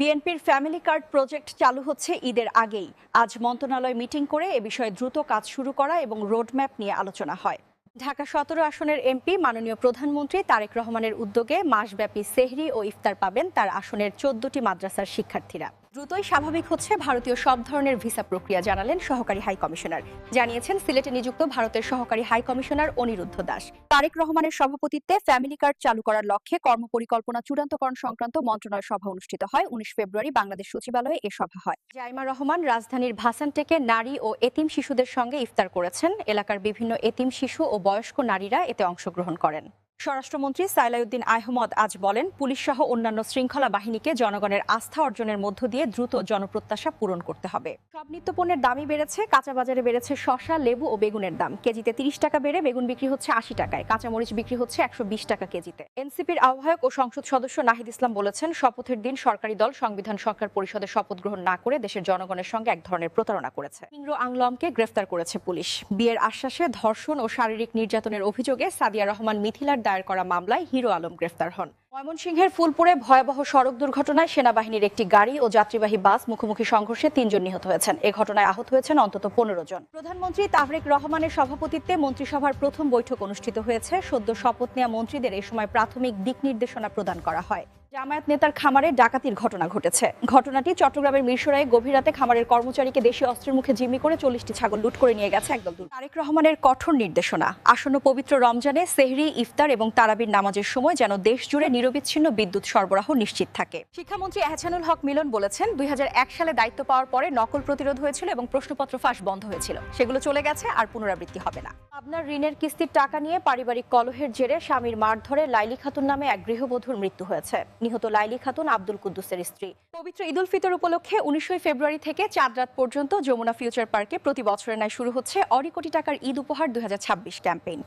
বিএনপির family card project চালু হচ্ছে ঈদের আগেই। আজ মন্ত্রণালয় মিটিং করে এ বিষয়ে দ্রুত কাজ শুরু করা এবং রোডম্যাপ নিয়ে আলোচনা হয়। ঢাকা সতেরো আসনের এমপি, মাননীয় প্রধানমন্ত্রী তারেক রহমানের উদ্যোগে মাসব্যাপী সেহরি ও ইফতার পাবেন তার আসনের চোদ্দটি মাদ্রাসার শিক্ষার্থীরা। দ্রুতই স্বাভাবিক হচ্ছে ভারতীয় সব ধরনের ভিসা প্রক্রিয়া, জানালেন সহকারী হাই কমিশনার। জানিয়েছেন, সিলেটে নিযুক্ত ভারতের সহকারী হাই কমিশনার অনিরুদ্ধ দাস। তারেক রহমানের সভাপতিত্বে ফ্যামিলি কার্ড চালু করার লক্ষ্যে কর্মপরিকল্পনা চূড়ান্তকরণ সংক্রান্ত মন্ত্রণালয় সভা অনুষ্ঠিত হয়। উনিশ ফেব্রুয়ারি বাংলাদেশ সচিবালয়ে এ সভা হয়। জাইমা রহমান রাজধানীর ভাসানটেকে নারী ও এতিম শিশুদের সঙ্গে ইফতার করেছেন। এলাকার বিভিন্ন এতিম শিশু ও বয়স্ক নারীরা এতে অংশগ্রহণ করেন। স্বরাষ্ট্রমন্ত্রী সাইলাউদ্দিন আহমদ আজ বলেন, পুলিশ সহ অন্যান্য শৃঙ্খলা বাহিনীকে জনগণের আস্থা অর্জনের মধ্য দিয়ে দ্রুত জনপ্রত্যাশা পূরণ করতে হবে। সব নিত্যপণ্যের দামই বেড়েছে, কাঁচা বাজারে বেড়েছে শসা, লেবু ও বেগুনের দাম। কেজিতে তিরিশ টাকা বেড়ে বেগুন বিক্রি হচ্ছে আশি টাকায়। কাঁচামরিচ বিক্রি হচ্ছে একশো বিশ টাকা কেজিতে। এনসিপির আহ্বায়ক ও সংসদ সদস্য নাহিদ ইসলাম বলেছেন, শপথের দিন সরকারি দল সংবিধান সরকার পরিষদের শপথ গ্রহণ না করে দেশের জনগণের সঙ্গে এক ধরনের প্রতারণা করেছে। ইংরো আংলমকে গ্রেফতার করেছে পুলিশ। বিয়ের আশ্বাসে ধর্ষণ ও শারীরিক নির্যাতনের অভিযোগে সাদিয়া রহমান মিথিলার দায়ের করা মামলায় হিরো আলম গ্রেফতার হন। ময়মনসিংহের ফুলপুরে ভয়াবহ সড়ক দুর্ঘটনায় সেনাবাহিনীর একটি গাড়ি ও যাত্রীবাহী বাস মুখোমুখি সংঘর্ষে তিনজন নিহত হয়েছেন। এ ঘটনায় আহত হয়েছেন অন্তত পনেরো জন। প্রধানমন্ত্রী তাহরেক রহমানের সভাপতিত্বে মন্ত্রিসভার প্রথম বৈঠক অনুষ্ঠিত হয়েছে। সদ্য শপথ নেওয়া মন্ত্রীদের এ সময় প্রাথমিক দিক নির্দেশনা প্রদান করা হয়। জামায়াত নেতার খামারে ডাকাতির ঘটনা ঘটেছে। ঘটনাটি চট্টগ্রামের মিরসরাই গভীর রাতে খামারের কর্মচারীকে দেশীয় অস্ত্রের মুখে জিম্মি করে চল্লিশটি ছাগল লুট করে নিয়ে গেছে একদল। তারেক রহমানের কঠোর নির্দেশনা। আসন্ন পবিত্র রমজানে সেহরি, ইফতার এবং তারাবির নামাজের সময় যেন দেশ জুড়ে নিরবিচ্ছিন্ন বিদ্যুৎ সরবরাহ নিশ্চিত থাকে। শিক্ষামন্ত্রী এহসানুল হক মিলন বলেছেন, দুই হাজার এক সালে দায়িত্ব পাওয়ার পরে নকল প্রতিরোধ হয়েছিল এবং প্রশ্নপত্র ফাঁস বন্ধ হয়েছিল। সেগুলো চলে গেছে, আর পুনরাবৃত্তি হবে না। আপনার ঋণের কিস্তির টাকা নিয়ে পারিবারিক কলহের জেরে স্বামীর মারধরে লাইলি খাতুন নামে এক গৃহবধূর মৃত্যু হয়েছে। নিহত লাইলি খাতুন, আব্দুল কুদ্দুসের স্ত্রী। পবিত্র ঈদুল ফিতর উপলক্ষে উনিশে ফেব্রুয়ারি থেকে চার রাত পর্যন্ত যমুনা ফিউচার পার্কে প্রতি বছরের ন্যায় শুরু হচ্ছে অরি কোটি টাকার ঈদ উপহার দু হাজার ছাব্বিশ ক্যাম্পেইন।